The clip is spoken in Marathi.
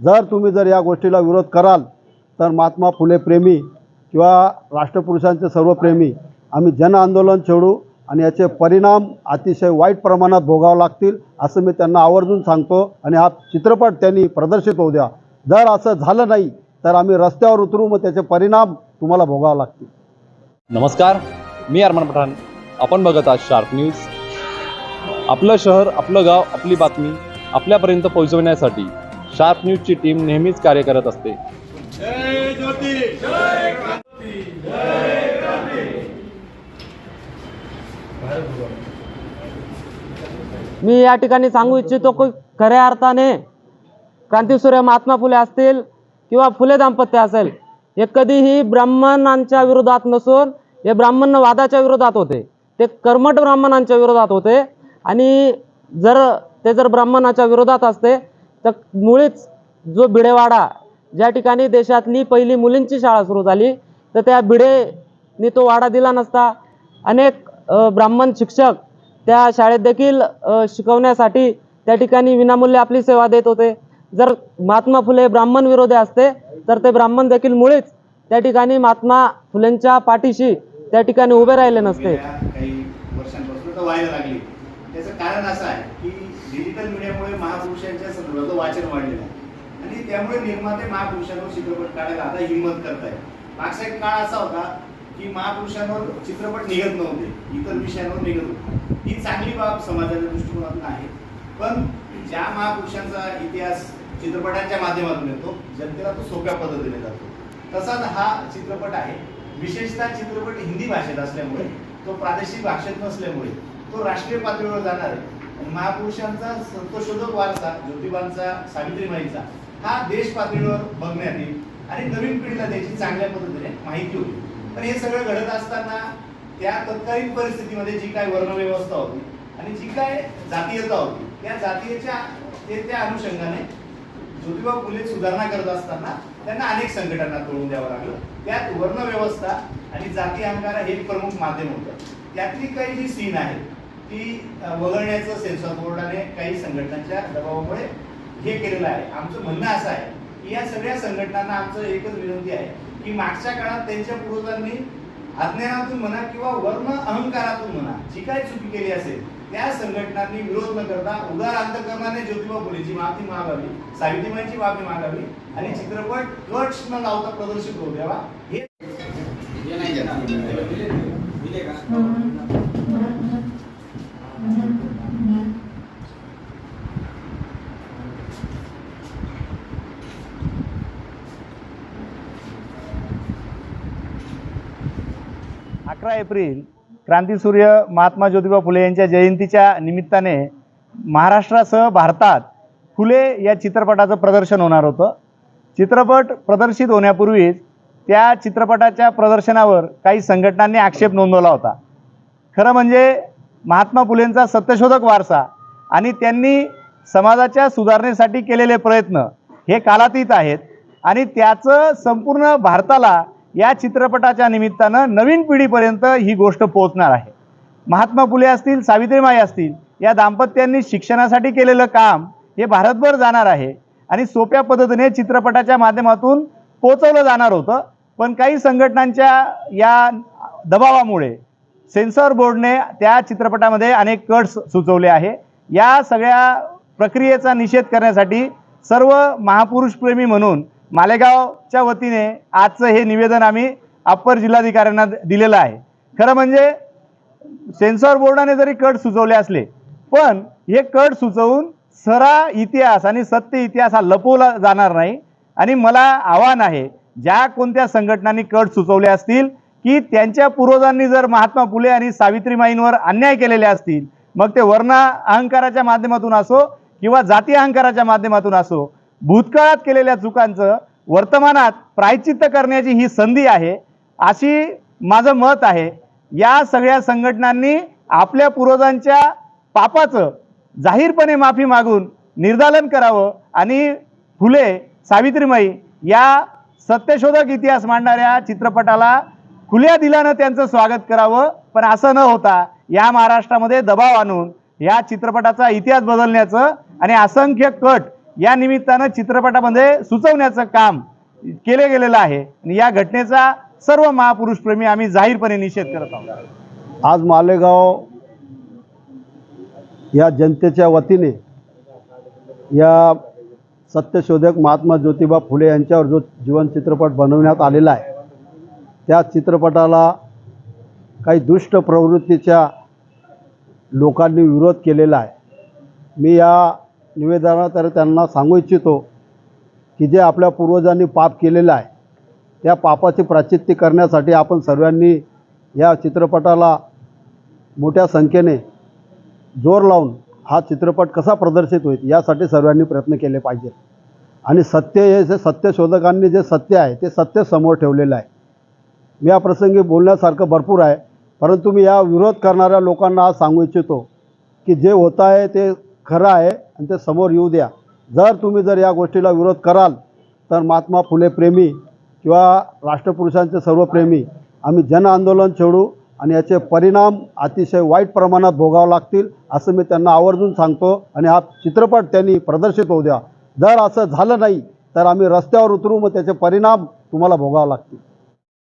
जर तुम्ही जर या गोष्टीला विरोध कराल तर महात्मा फुले प्रेमी किंवा राष्ट्रपुरुषांचे सर्व प्रेमी आम्ही जन आंदोलन छेडू आणि याचे परिणाम अतिशय वाईट प्रमाणात भोगावं लागतील असं मी त्यांना आवर्जून सांगतो आणि हा चित्रपट त्यांनी प्रदर्शित होऊ द्या. जर असं झालं नाही तर आम्ही रस्त्यावर उतरू मग त्याचे परिणाम तुम्हाला भोगावं लागतील. नमस्कार मी अरमान पठाण. आपण बघत आहात शार्प न्यूज. आपलं शहर आपलं गाव आपली बातमी आपल्यापर्यंत पोहोचवण्यासाठी शार्प न्यूजची टीम नेहमीच कार्य करत असते. मी या ठिकाणी सांगू इच्छितो की खऱ्या अर्थाने क्रांतीसूर्य महात्मा फुले असतील किंवा फुले दाम्पत्य असेल हे कधीही ब्राह्मणांच्या विरोधात नसून हे ब्राह्मण वादाच्या विरोधात होते. ते कर्मठ ब्राह्मणांच्या विरोधात होते आणि जर ते जर ब्राह्मणाच्या विरोधात असते तर मुळीच जो भिडेवाडा ज्या ठिकाणी देशातली पहिली मुलींची शाळा सुरू झाली तर त्या भिडेनी तो वाडा दिला नसता. अनेक ब्राह्मण शिक्षक त्या शाळेत देखील शिकवण्यासाठी त्या ठिकाणी विनामूल्य आपली सेवा देत होते. जर महात्मा फुले ब्राह्मण विरोधी असते तर ते ब्राह्मण देखील मुळीच त्या ठिकाणी महात्मा फुलेंच्या पाठीशी त्या ठिकाणी उभे राहिले नसते. त्याचं कारण असं आहे की डिजिटल मीडियामुळे महापुरुषांच्या संदर्भात वाचन वाढलेलं आहे. आणि त्यामुळे निर्माते महापुरुषांवर चित्रपट काढायला आता हिंमत करतायत. मागचा एक काळ असा होता की महापुरुषांवर चित्रपट निघत नव्हते इतर विषयांवर निघत होते. ही चांगली बाब समाजाच्या दृष्टिकोनातून आहे. पण ज्या महापुरुषांचा इतिहास चित्रपटांच्या माध्यमातून येतो जनतेला तो सोप्या पद्धतीने जातो. तसाच हा चित्रपट आहे. विशेषतः चित्रपट हिंदी भाषेत असल्यामुळे तो प्रादेशिक भाषेत नसल्यामुळे तो राष्ट्रीय पातळीवर जाणार आहे. आणि महापुरुषांचा सत्वशोधक वारसा ज्योतिबांचा सावित्रीबाईंचा हा देश पातळीवर बघण्यात येईल. आणि नवीन पिढीला त्याची चांगल्या पद्धतीने माहिती होईल. पण हे सगळं घडत असताना त्या तत्कालीन परिस्थितीमध्ये जी काय वर्णव्यवस्था होती आणि जी काय जातीयता होती त्या जातीयच्या ते त्या अनुषंगाने ज्योतिबा फुले सुधारणा करत असताना त्यांना अनेक संकटांना तोडून द्यावं लागलं. त्यात वर्णव्यवस्था आणि जाती अहंकार हे एक प्रमुख माध्यम होतं. त्यातली काही जी सीन आहे ती वगळण्याचं सेन्सॉर बोर्डाने काही संघटनांच्या दबावामुळे हे केलेलं आहे. आमचं म्हणणं असं आहे की या सगळ्या संघटनांना आमचं एकच विनंती आहे की मागच्या काळात त्यांच्या पूर्वजांनी अज्ञानातून म्हणा किंवा वर्ण अहंकारातून म्हणा जी काय चुकी केली असेल त्या संघटनांनी विरोध न करता उदार अंतकरणाने ज्योतिबा फुलेची माफी मागावी सावित्रीबाईंची माफी मागावी आणि चित्रपट कट्स न लावता प्रदर्शित होऊ द्यावा. हे अकरा एप्रिल क्रांतीसूर्य महात्मा ज्योतिबा फुले यांच्या जयंतीच्या निमित्ताने महाराष्ट्रासह भारतात फुले या चित्रपटाचं प्रदर्शन होणार होतं. चित्रपट प्रदर्शित होण्यापूर्वीच त्या चित्रपटाच्या प्रदर्शनावर काही संघटनांनी आक्षेप नोंदवला होता. खरं म्हणजे महात्मा फुलेंचा सत्यशोधक वारसा आणि त्यांनी समाजाच्या सुधारणेसाठी केलेले प्रयत्न हे कालातीत आहेत आणि त्याचं संपूर्ण भारताला या चित्रपटाच्या निमित्तानं नवीन पिढीपर्यंत ही गोष्ट पोहोचणार आहे. महात्मा फुले असतील सावित्रीमाई असतील या दाम्पत्यांनी शिक्षणासाठी केलेलं काम हे भारतभर जाणार आहे. आणि सोप्या पद्धतीने चित्रपटाच्या माध्यमातून पोचवलं जाणार होतं. पण काही संघटनांच्या या दबावामुळे सेन्सॉर बोर्डने त्या चित्रपटामध्ये अनेक कट्स सुचवले आहे. या सगळ्या प्रक्रियेचा निषेध करण्यासाठी सर्व महापुरुषप्रेमी म्हणून मालेगावच्या वतीने आजचं हे निवेदन आम्ही अप्पर जिल्हाधिकाऱ्यांना दिलेलं आहे. खरं म्हणजे सेन्सॉर बोर्डाने जरी कट सुचवले असले पण हे कट सुचवून सरा इतिहास आणि सत्य इतिहास हा लपवला जाणार नाही. आणि मला आव्हान आहे ज्या कोणत्या संघटनांनी कट सुचवले असतील की त्यांच्या पूर्वजांनी जर महात्मा फुले आणि सावित्रीमाईंवर अन्याय केलेले असतील मग ते वर्ण अहंकाराच्या माध्यमातून असो किंवा जाती अहंकाराच्या माध्यमातून असो भूतकाळात केलेल्या चुकांचं वर्तमानात प्रायचित्त करण्याची ही संधी आहे. अशी माझं मत आहे. या सगळ्या संघटनांनी आपल्या पूर्वजांच्या पापाचं जाहीरपणे माफी मागून निर्दालन करावं आणि फुले सावित्रीमाई या सत्यशोधक इतिहास मांडणाऱ्या चित्रपटाला खुल्या दिलानं त्यांचं स्वागत करावं. पण असं न होता या महाराष्ट्रामध्ये दबाव आणून या चित्रपटाचा इतिहास बदलण्याचं आणि असंख्य कट या निमित्तानं चित्रपटामध्ये सुचवण्याचं काम केले गेलेलं आहे. आणि या घटनेचा सर्व महापुरुषप्रेमी आम्ही जाहीरपणे निषेध करत आहोत. आज मालेगाव या जनतेच्या वतीने या सत्यशोधक महात्मा ज्योतिबा फुले यांच्यावर जो जीवन चित्रपट बनवण्यात आलेला आहे त्या चित्रपटाला काही दुष्ट प्रवृत्तीच्या लोकांनी विरोध केलेला आहे. मी या निवेदनात तर त्यांना सांगू इच्छितो की जे आपल्या पूर्वजांनी पाप केलेलं आहे त्या पापाची प्राचित्य करण्यासाठी आपण सर्वांनी या चित्रपटाला मोठ्या संख्येने जोर लावून हा चित्रपट कसा प्रदर्शित होईल यासाठी सर्वांनी प्रयत्न केले पाहिजेत आणि सत्य हे जे सत्यशोधकांनी जे सत्य आहे ते सत्य समोर ठेवलेलं आहे. मी या प्रसंगी बोलण्यासारखं भरपूर आहे परंतु मी या विरोध करणाऱ्या लोकांना आज सांगू इच्छितो की जे होत आहे ते खरं आहे आणि ते समोर येऊ द्या. जर तुम्ही जर या गोष्टीला विरोध कराल तर महात्मा फुले प्रेमी किंवा राष्ट्रपुरुषांचे सर्व प्रेमी आम्ही जन आंदोलन छेडू आणि याचे परिणाम अतिशय वाईट प्रमाणात भोगावं लागतील असं मी त्यांना आवर्जून सांगतो आणि हा चित्रपट त्यांनी प्रदर्शित होऊ द्या. जर असं झालं नाही तर आम्ही रस्त्यावर उतरू मग त्याचे परिणाम तुम्हाला भोगावे लागतील.